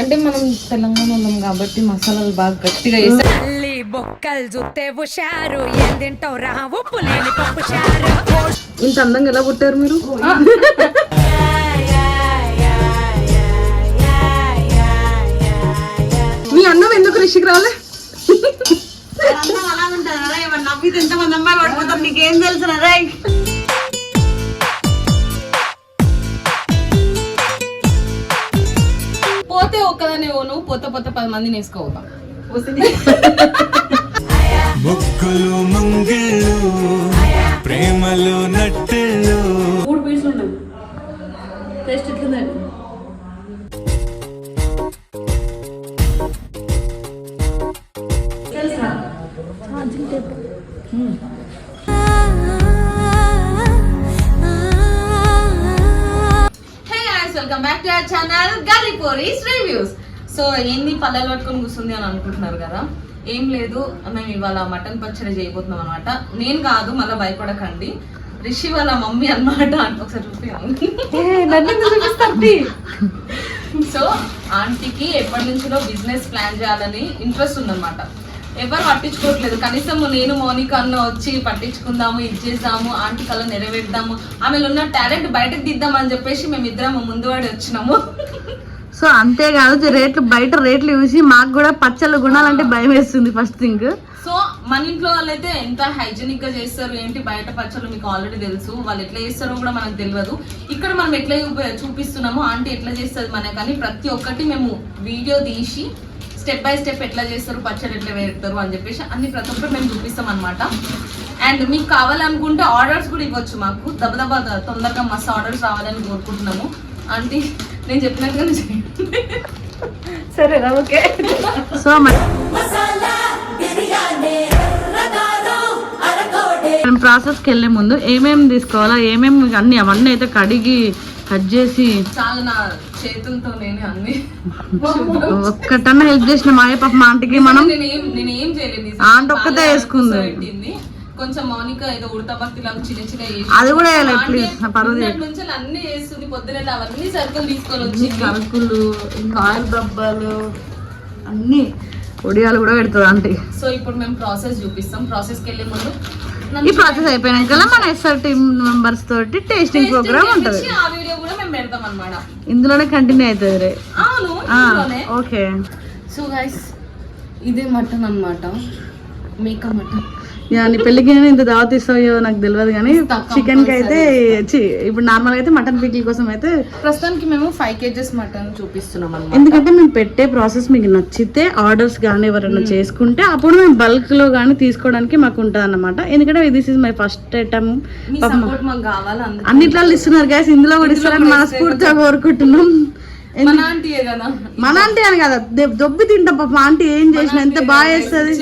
అంటే మనం తెలంగాణ ఉన్నాం కాబట్టి మసాలాలు బాగా గట్టిగా వేసి తల్లి బొక్కలు చూస్తే హుషారు. ఏం తింటావు రా? ఉప్పు లేని పప్పు చారు. ఇంత అందంగా ఎలా పుట్టారు మీరు? మీ అన్నం ఎందుకు రిషికి రాలే? అలా ఉంటారా ఏమన్నా నవ్వితే ఎంతమంది అమ్మాయిలు పడిపోతారు నీకేం తెలుసు రా పోతే ఒక్కదానే నువ్వు పోతే పోతే పది మందిని వేసుకోవా ముక్కులు ముంగిళ్ళు ప్రేమలు నట్టెళ్ళు guys welcome back to our channel Galli Poris reviews so ఏంది పల్లెలు పట్టుకొని కూర్చుంది అని అనుకుంటున్నారు కదా? ఏం లేదు మేము ఇవాళ మటన్ పచ్చడి చేయబోతున్నాం అనమాట నేను కాదు మళ్ళీ భయపడకండి. రిషి వాళ్ళ మమ్మీ అన్నమాట. ఒకసారి చూపి సో ఆంటీకి ఎప్పటి నుంచో బిజినెస్ ప్లాన్ చేయాలని ఇంట్రెస్ట్ ఉందన్నమాట. ఎవరు పట్టించుకోవట్లేదు. కనీసం నేను మౌనిక అన్న వచ్చి పట్టించుకుందాము ఇది చేద్దాము ఆంటీ కళ నెరవేర్దాము ఆమెలో ఉన్న టాలెంట్ బయటకు దిద్దామని చెప్పేసి మేము ఇద్దరం ముందు వాడి వచ్చినాము. సో అంతేకాదు రేట్లు బయట రేట్లు చూసి మాకు కూడా పచ్చళ్ళ గుణాలంటే భయం వేస్తుంది ఫస్ట్ థింగ్. సో మన ఇంట్లో వాళ్ళైతే ఎంత హైజీనిక్గా చేస్తారు ఏంటి బయట పచ్చళ్ళు మీకు ఆల్రెడీ తెలుసు వాళ్ళు ఎట్లా చేస్తారో కూడా మనకు తెలియదు. ఇక్కడ మనం ఎట్లా చూపి- చూపిస్తున్నామో ఆంటీ ఎట్లా చేస్తుంది మనకి కానీ ప్రతి ఒక్కటి మేము వీడియో తీసి స్టెప్ బై స్టెప్ ఎట్లా చేస్తారు పచ్చడి ఎట్లా వేస్తారు అని చెప్పేసి అన్ని ప్రతి ఒక్కటి మేము చూపిస్తాం అనమాట అండ్ మీకు కావాలనుకుంటే ఆర్డర్స్ కూడా ఇవ్వచ్చు మాకు. దబదబా తొందరగా మస్తు ఆర్డర్స్ రావాలని కోరుకుంటున్నాము. ఆంటీ నేను చెప్పినట్టుగా. సరేనా ఓకే. సో మనం ప్రాసెస్కి వెళ్ళే ముందు ఏమేమి తీసుకోవాలా ఏమేమి అన్ని అవన్నీ అయితే కడిగి కట్ చేసి చాలా నా చేతులతో నేను అన్ని ఒక్కటన్నా హెల్ప్ చేసిన మాయ పాప మా ఆంటీకి మనం నేనేం నేనేం చేయలేదు. ఆంటీ ఒక్కతే వేసుకుంది. కొంచెం మౌనిక ఏదో ఉడత భక్తి లాగా చిన్న చిన్న అది కూడా నిన్నటి నుంచి అన్ని చేస్తుంది. పొద్దున అవన్నీ సరుకులు తీసుకొని వచ్చి ఇంకా ఆయిల్ డబ్బాలు అన్ని ఒడియాలు కూడా పెడుతుంది ఆంటీ. సో ఇప్పుడు మేము ప్రాసెస్ చూపిస్తాం. ప్రాసెస్కి వెళ్ళే ముందు ఈ ప్రాసెస్ అయిపోయినాక మన ఎస్ఆర్ టీమ్ మెంబర్స్ తోటి టేస్టింగ్ ప్రోగ్రామ్ ఉంటది. అనమాట ఇందులోనే కంటిన్యూ అవుతుంది రే. ఓకే. సో గైస్ ఇదే మటన్ అన్నమాట. మేక మటన్. నీ పెళ్ళికి ఇంత దావత్ ఇస్తాయో నాకు తెలియదు కానీ చికెన్కి అయితే చి, ఇప్పుడు నార్మల్గా అయితే మటన్ పికిల్ కోసం అయితే ప్రస్తుతానికి మేము ఫైవ్ కేజెస్ మటన్ చూపిస్తున్నాం ఎందుకంటే మేము పెట్టే ప్రాసెస్ మీకు నచ్చితే ఆర్డర్స్ కానీ ఎవరైనా చేసుకుంటే అప్పుడు మేము బల్క్లో కానీ తీసుకోవడానికి మాకు ఉంటుంది అన్నమాట ఎందుకంటే this is my first item అన్నిట్లో ఇస్తున్నారు గ్యాస్ ఇందులో కూడా ఇస్తారని మనస్ఫూర్తిగా కోరుకుంటున్నాం. మన ఆంటీ అని కదా దొబ్బి తింటాం పాప. ఆంటీ ఏం చేసిన ఎంత బాగా చేస్తుంది?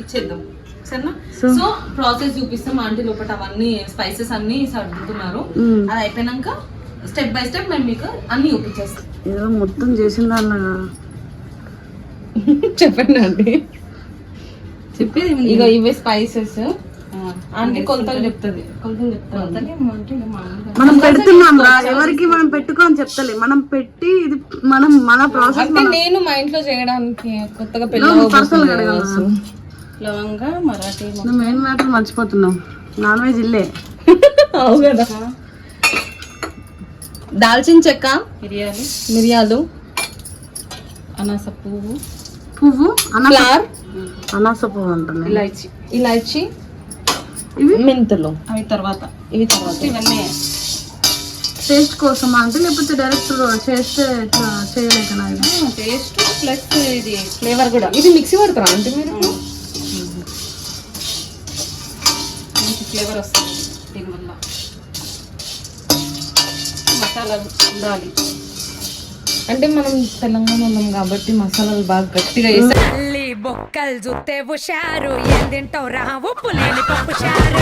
ఇచ్చేద్దాం. సరేనా? సో ప్రాసెస్ చూపిస్తాం. ఆంటీ లోపల అవన్నీ స్పైసెస్ అన్ని సర్దుతున్నారు. అది అయిపోయినాక స్టెప్ బై స్టెప్ మేము మీకు అన్ని చూపించేస్తాం ఏదో మొత్తం చేసిన దానిలాగా చెప్పండి అండి చెప్పేది ఇక ఇవే స్పైసెస్. ఆంటీ కొలతలు చెప్తుంది. కొలతలు మనం పెడుతున్నాం రా. ఎవరికి మనం పెట్టుకో అని చెప్తలే. మనం పెట్టి ఇది మనం మన ప్రాసెస్ అంటే నేను మా ఇంట్లో చేయడానికి కొత్తగా పెళ్ళి పర్సనల్ లవంగా మరాఠీ నువ్వు మెయిన్ మ్యాటర్ మర్చిపోతున్నావు? నాన్ వెజ్ ఇల్లే. అవు కదా. దాల్చిన చెక్క మిరియాలు. మిరియాలు. అనాస పువ్వు. పువ్వు? ఫ్లవర్ అనాస పువ్వు అంటున్నాయి ఇలాచి. ఇలాచి. ఇవి? మెంతులు. అవి తర్వాత. ఇవి తర్వాత. ఇవన్నీ. టేస్ట్ కోసం అంటే లేకపోతే డైరెక్ట్ చేస్తే చేయలేకనా ఇది టేస్ట్ ప్లస్ ఇది ఫ్లేవర్ కూడా. ఇది మిక్సీ పడతారా అంటే మీరు? ఫ్లేవర్ వస్తుంది. దీనివల్ల మసాలాలు ఉండాలి. అంటే మనం తెలంగాణ ఉన్నాం కాబట్టి మసాలాలు బాగా గట్టిగా వేసి బొక్కలు చూస్తే హుషారు. ఏం తింటావు రా? ఉప్పు లేని పప్పు చారు.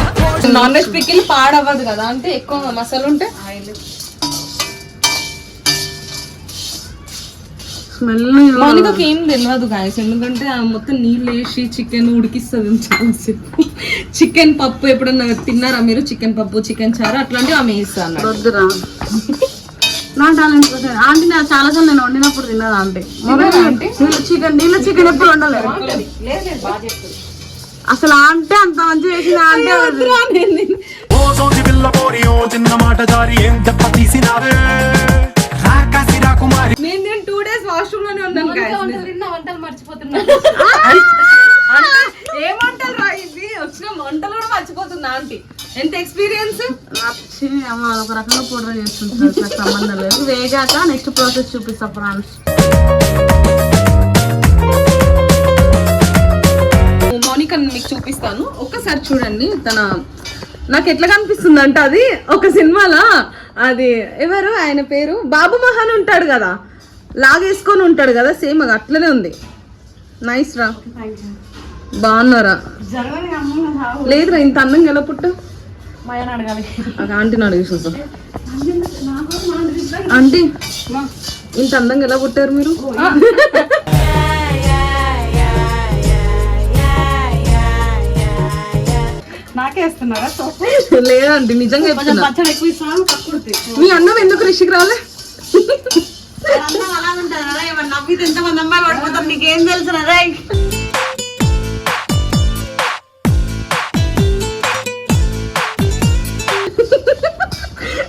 నాన్ వెజ్ పికిల్ పాడవ్వదు కదా. అంటే ఎక్కువ మసాలా ఉంటే స్మెల్ మౌనికకి ఏం తెలియదు గాయస్ ఎందుకంటే ఆ మొత్తం నీళ్ళు వేసి చికెన్ ఉడికిస్తుంది చాలాసేపు చికెన్ పప్పు ఎప్పుడన్నా తిన్నారా మీరు? చికెన్ పప్పు చికెన్ చారు అట్లాంటివి ఆమె వేస్తా అన్నాడు వద్దురా. నా టాలెంట్ ఆంటీ నా చాలా సార్లు నేను వండినప్పుడు తిన్నది ఆంటీ చికెన్ నీళ్ళ చికెన్ ఎప్పుడు వండలేదు. అసలు ఆంటీ అంత మంచిగా చేసిన ఆంటీ ఓ పోరి ఓ చిన్న మాట జారి ఏం దెబ్బ తీసినావే? నేను నేను టూ డేస్ వాష్రూమ్లోనే ఉన్నాను guys. వంటలు మర్చిపోతున్నా ఏం వంటలు రా ఇది? వచ్చిన వంటలు కూడా మర్చిపోతున్నా ఆంటీ. ఎంత ఎక్స్పీరియన్స్ ఒక రకంగా పౌడర్ సంబంధం లేదు. వేగాక నెక్స్ట్ ప్రాసెస్ చూపిస్తా ఫ్రాన్స్ మౌనిక మీకు చూపిస్తాను. ఒక్కసారి చూడండి తన నాకు ఎట్లా కనిపిస్తుంది అంటే అది ఒక సినిమాలో? అది ఎవరు? ఆయన పేరు? బాబు మహాన్ ఉంటాడు కదా. లాగేసుకొని ఉంటాడు కదా సేమ్ అది అట్లనే ఉంది. నైస్ రా. బాగున్నారా? లేదురా ఇంత అందంగా ఎలా పుట్టు? ఆంటీని అడిగి చూద్దాం. ఆంటీ ఇంత అందంగా ఎలా పుట్టారు మీరు? నాకేస్తున్నారా? లేదండి నిజంగా చెప్తున్నా. పచ్చడి ఎక్కువ ఇస్తున్నాను కక్కుడుతి మీ అన్నం ఎందుకు రిషికి రాలే? అలా ఏమన్నా నవ్వితే ఎంతమంది అమ్మాయి పడిపోతారు. నీకేం తెలుసు రా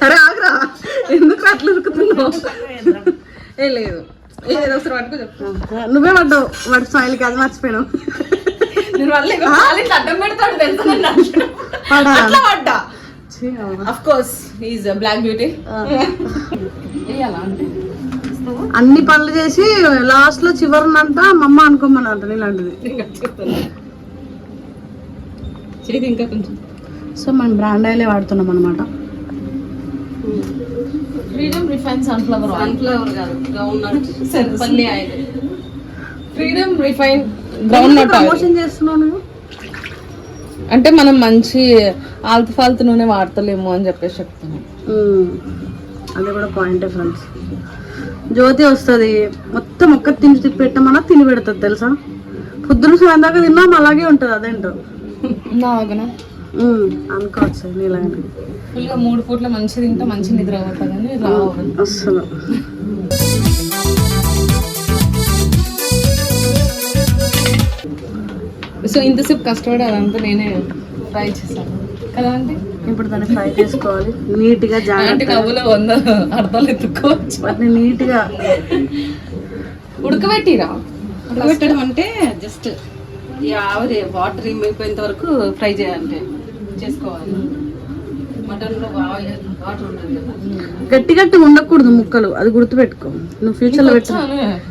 అరే ఆగరా. ఎందుకు అట్లా ఉరుకుతున్నావు? ఏ లేదు. ఏదో ఒకసారి పట్టుకో చెప్పు. నువ్వే పడ్డావు. వాడి స్మైల్కి అది మర్చిపోయాను నేను వల్ల అడ్డం పెడతాడు తెలుసు? అట్లా పడ్డా. Of course is black beauty అన్ని పనులు చేసి లాస్ట్లో చివరినంట మా అమ్మ అనుకోమనంట ఇలాంటిది చేతి ఇంకా కొంచెం. సో మనం బ్రాండ్ ఆయిలే వాడుతున్నాం అనమాట ఫ్రీడమ్ రిఫైన్ సన్ఫ్లవర్ సన్ఫ్లవర్ కాదు పల్లి oil. Freedom refine groundnut oil అంటే మనం మంచి ఆల్తు ఫాల్తు నూనె వాడతలేము అని చెప్పేసి చెప్తున్నాం. అది కూడా పాయింట్ ఫ్రెండ్స్ జ్యోతి వస్తుంది. మొత్తం ఒక్క తిని తిప్పి పెట్టమన్నా తిని పెడుతుంది తెలుసా? పొద్దున సాయం దాకా తిన్నాం అలాగే ఉంటుంది అదేంటో. నాగనా అనుకోవచ్చు నీలాగనే. ఫుల్గా మూడు పూట్ల మంచి తింటే మంచి నిద్ర అవుతా కానీ సో ఇంతసేపు కష్టపడి అదంతా నేనే ట్రై చేశాను. కదా అంటే ఇప్పుడు దాన్ని ఫ్రై చేసుకోవాలి. నీట్గా జాగ్రత్త కవ్వులో వంద అర్థాలు ఎత్తుకోవచ్చు. వాటిని నీట్గా. ఉడకబెట్టిరా? ఉడకబెట్టడం అంటే జస్ట్ ఈ ఆవిరి వాటర్ అయిపోయేంత వరకు ఫ్రై చేయాలంటే చేసుకోవాలి. మటన్లో వాటర్ ఉండదు కదా. గట్టి గట్టి ఉండకూడదు ముక్కలు. అది గుర్తుపెట్టుకో. నువ్వు ఫ్యూచర్లో పెట్టు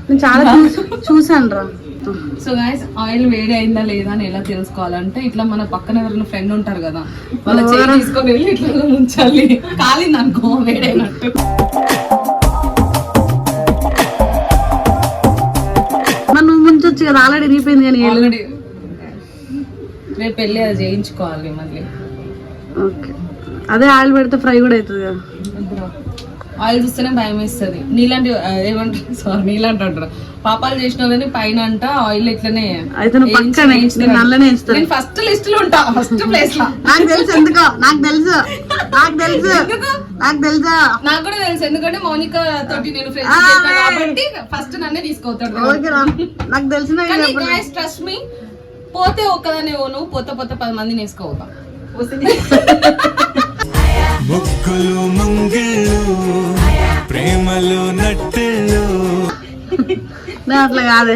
నేను చాలా చూసి చూసాను రా సో గాయస్ ఆయిల్ వేడి అయిందా లేదా అని ఎలా తెలుసుకోవాలంటే ఇట్లా మన పక్కన ఎవరైనా ఫ్రెండ్ ఉంటారు కదా వాళ్ళ చేయి తీసుకొని వెళ్ళి ఇట్లా ఉంచాలి కాలింది అనుకో వేడైనట్టు నువ్వు ముంచొచ్చు కదా ఆల్రెడీ రీపోయింది కానీ ఆల్రెడీ రేపు వెళ్ళి అది చేయించుకోవాలి మళ్ళీ. ఓకే. అదే ఆయిల్ పెడితే ఫ్రై కూడా అవుతుంది కదా. ఆయిల్ చూస్తేనే భయం వేస్తుంది. నీలాంటి ఏమంటారు? సారీ నీలాంటి అంటారు. పాపాలు చేసిన వాళ్ళని పైన అంట ఆయిల్ ఇట్లనే అయితే నేను ఫస్ట్ లిస్ట్లో ఉంటా ఫస్ట్ ప్లేస్లో. నాకు తెలుసు ఎందుకో నాకు తెలుసు. నాకు తెలుసు. నాకు తెలుసా? నాకు కూడా తెలుసు ఎందుకంటే మౌనిక తోటి నేను ఫ్రెండ్స్ కాబట్టి ఫస్ట్ నన్నే తీసుకోతాడు నాకు తెలిసిన గాయస్ ట్రస్ట్ మీ పోతే ఒక్కదానే నువ్వు పోతే పోతే పది మందిని వేసుకోవతా ముగ్గులు ముంగిళ్ళు ప్రేమలు నట్టెళ్ళు అట్లా కాదే.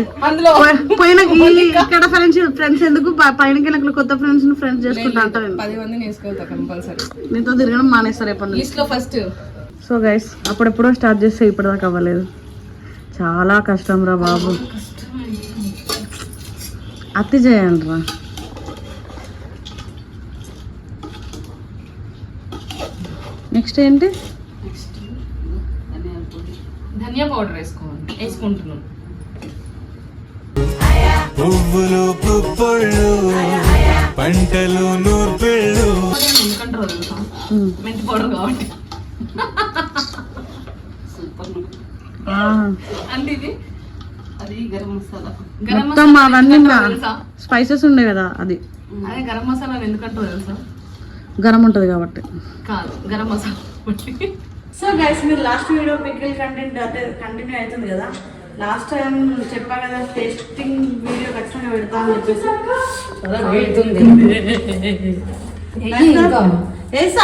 ఇక్కడ ఫ్రెండ్స్ ఫ్రెండ్స్ ఎందుకు? పైన కొత్త ఫ్రెండ్స్ ఫ్రెండ్స్ చేసుకుంటా అంటా నేను పది మందిని వేసుకోవతా కంపల్సరీ నీతో తిరగడం మానేస్తారు రేపటి నుంచి? లిస్ట్లో ఫస్ట్ సో గైస్ అప్పుడెప్పుడో స్టార్ట్ చేస్తే ఇప్పటిదాకా అవ్వలేదు. చాలా కష్టం రా బాబు. అతి చేయండి రా. నెక్స్ట్ ఏంటి? ధనియా పౌడర్ వేసుకోవాలి. వేసుకుంటున్నాం. పువ్వులు పుప్పొళ్ళు పంటలు నూర్పిళ్ళు. ఎందుకంటే. మెంతి పౌడర్ కాబట్టి. అంటే ఇది? అది గరం మసాలా. గరం మొత్తం అవన్నీ ఎందుకంటారో స్పైసెస్ ఉండే కదా అది. అదే గరం మసాలా ఎందుకంటో తెలుసా? గరం ఉంటుంది కాబట్టి. కాదు గరం మసాలా సో గైస్ మీరు లాస్ట్ వీడియో పికిల్ కంటెంట్ అంటే కంటిన్యూ అవుతుంది కదా? లాస్ట్ టైం చెప్పా కదా టేస్టింగ్ వీడియో ఖచ్చితంగా పెడతా అని చెప్పేసి.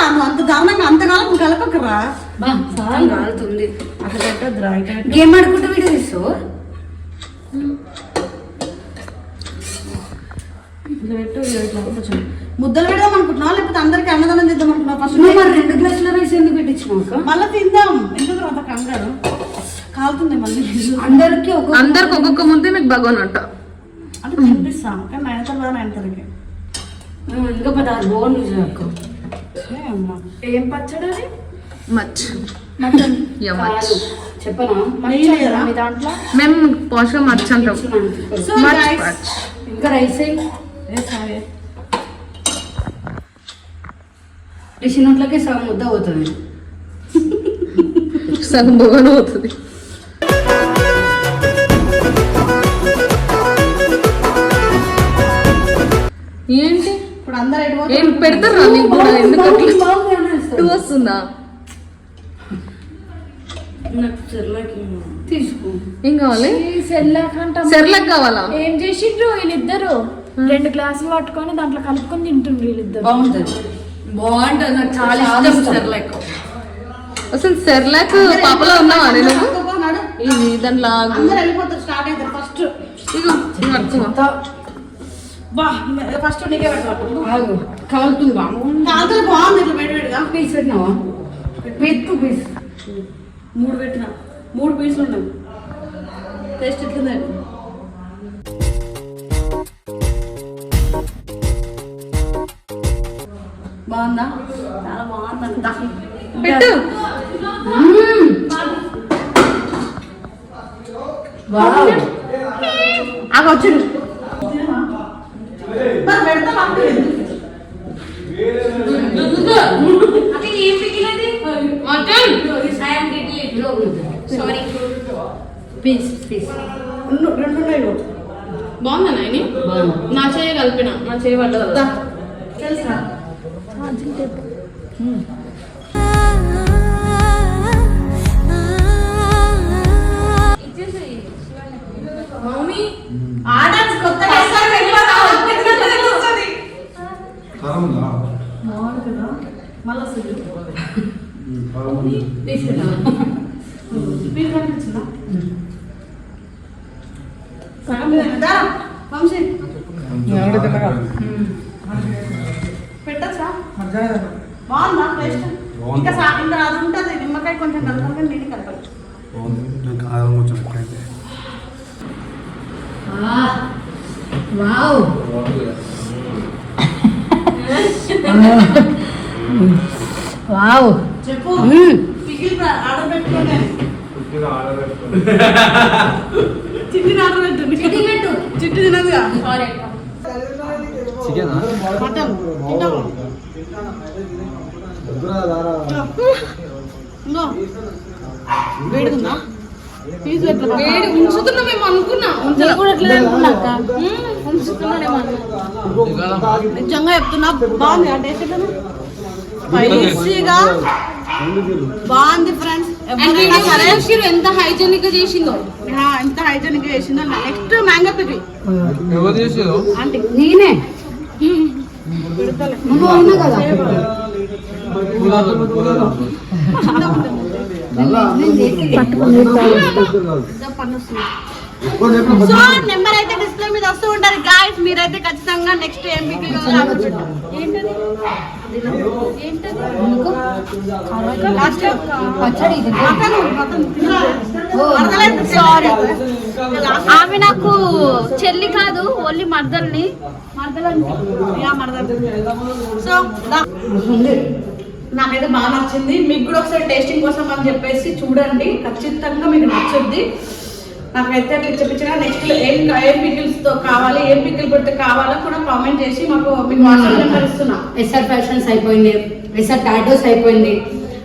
నువ్వు అంత దారుణంగా అంతకాలం కలపకరా కాలుతుంది. అట్లా పెట్టద్దురా. గేమ్ ఆడుకుంటూ వీడియో తీస్తావు ఇట్లా పెట్టు ఇట్లా ఇట్లా కొంచెం. ముద్దలు పెడదాం అనుకుంటున్నావా? లేకపోతే అందరికి అన్నదానం చేద్దాం అనుకుంటున్నావా? ఫస్ట్ నువ్వు మరి రెండు గ్లాసుల రైస్ ఎందుకు పెట్టించినావు మళ్ళీ తిందాం. ఎందుకు అంత కంగారు? కాలుతుంది మళ్ళీ అందరికి ఒక అందరికి ఒక్కొక్క ముద్దే మీకు భగవాన్ అంట. అంటే తినిపిస్తాం. కానీ నైన్ తర్వాత నైన్ తరకి ఇంకా పదహారు బాగుంది అమ్మా. ఏం పచ్చడి అది? మచ్. చెప్పనా? మేము పోషక మచ్ అంటాం ఇంకా రైస్ అయ్యి ఏ సారీ. రిషి నోట్లకే సగం ముద్ద అవుతుంది సగం భగవాన్ అవుతుంది ఏంటి? ఇప్పుడు అందరు? ఏం పెడతారా నీకు కూడా? ఎందుకు అట్లా? టూ వస్తుందా? ఏం సెర్లక్ కావాలా? ఏం చేసిండ్రు వీళ్ళిద్దరు? రెండు గ్లాసులు పట్టుకొని దాంట్లో కలుపుకొని తింటుండ్రు వీళ్ళిద్దరు. బాగుంటుంది. బాగుంటుంది నాకు చాలా ఇష్టం చెర్లక్ అసలు సెర్లాక్ పాపలో ఉన్నావా నేను. ఇది వెళ్ళిపోతారు స్టార్ట్ అవుతారు ఫస్ట్ ఇగో ఫస్ట్ నీకే ఆగు కాలుతుంది? కాంతలు బాగుంది ఇట్లా వేడి వేడిగా. పీస్ పెట్టినావా? పెట్టు పీస్. మూడు పెట్టిన. మూడు పీసులు ఉన్నాయి. టేస్ట్ ఎట్లుంది బాగుందా? చాలా బాగుందంట పెట్టు. పీస్ పీస్ రెండు. బాగుందా నాయని? నా చేయ కలిపిన? నా చేయ పడ్డదా? దా. తెలుసా మమ్మీ కలపాలి వావ్ వావ్ చెప్పు పికిల్ ఆర్డర్ పెట్టుకోండి చిట్టి ఆర్డర్ పెట్టు చిట్టి పెట్టు చిట్టి తినదుగా మటన్ తింటావా? ఇంగో. వేడిగుందా పీస్ పెట్టు వేడి ఉంచుతున్నా మేము అనుకున్నా. నేను కూడా అట్లనే అనుకున్నా అక్క. ఉంచుతున్నానేమో అన్నా. నిజంగా చెప్తున్నా బాగుంది స్పైసీగా బాగుంది ఫ్రెండ్స్. ఎంత హైజెనిక్ చేసిందో. ఆ, ఎంత హైజెనిక్ చేసిందో నెక్స్ట్ మ్యాంగో పికిల్ ఆంటీ. నేనే. నువ్వు అవునా కదా? పట్టుకుని సో నెంబర్ అయితే డిస్ప్లే మీద వస్తూ గాయస్ మీరైతే ఖచ్చితంగా నెక్స్ట్ ఆమె నాకు చెల్లి కాదు ఓన్లీ మర్దల్ని. సో నాకైతే బాగా నచ్చింది. మీకు కూడా ఒకసారి టేస్టింగ్ కోసం అని చెప్పేసి చూడండి. ఖచ్చితంగా మీకు నచ్చుద్ది. నాకైతే పిచ్చ పిచ్చగా నెక్స్ట్ ఏం ఏం పికిల్స్తో కావాలి ఏం పికిల్ పెడితే కావాలో కూడా కామెంట్ చేసి మాకు మీకు వాట్సాప్ నెంబర్ ఇస్తున్నా. ఎస్ఆర్ ఫ్యాషన్స్ అయిపోయింది. ఎస్ఆర్ టాటోస్ అయిపోయింది.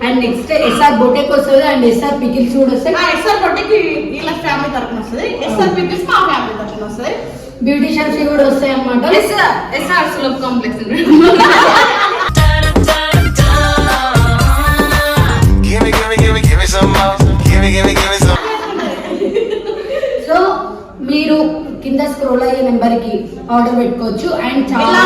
అండ్ నెక్స్ట్ ఎస్ఆర్ బొటేక్ వస్తుంది అండ్ ఎస్ఆర్ పికిల్స్ కూడా వస్తాయి. ఎస్ఆర్ పొట్టికి వీళ్ళ ఫ్యామిలీ తరఫున వస్తుంది. ఎస్ఆర్ పికిల్స్ మా ఫ్యామిలీ తరఫున వస్తుంది. బ్యూటిషియన్స్ కూడా వస్తాయి అన్నమాట ఎస్ఆర్ సులభ్ కాంప్లెక్స్ ఆర్డర్ పెట్టుకోవచ్చు. అండ్ చాలా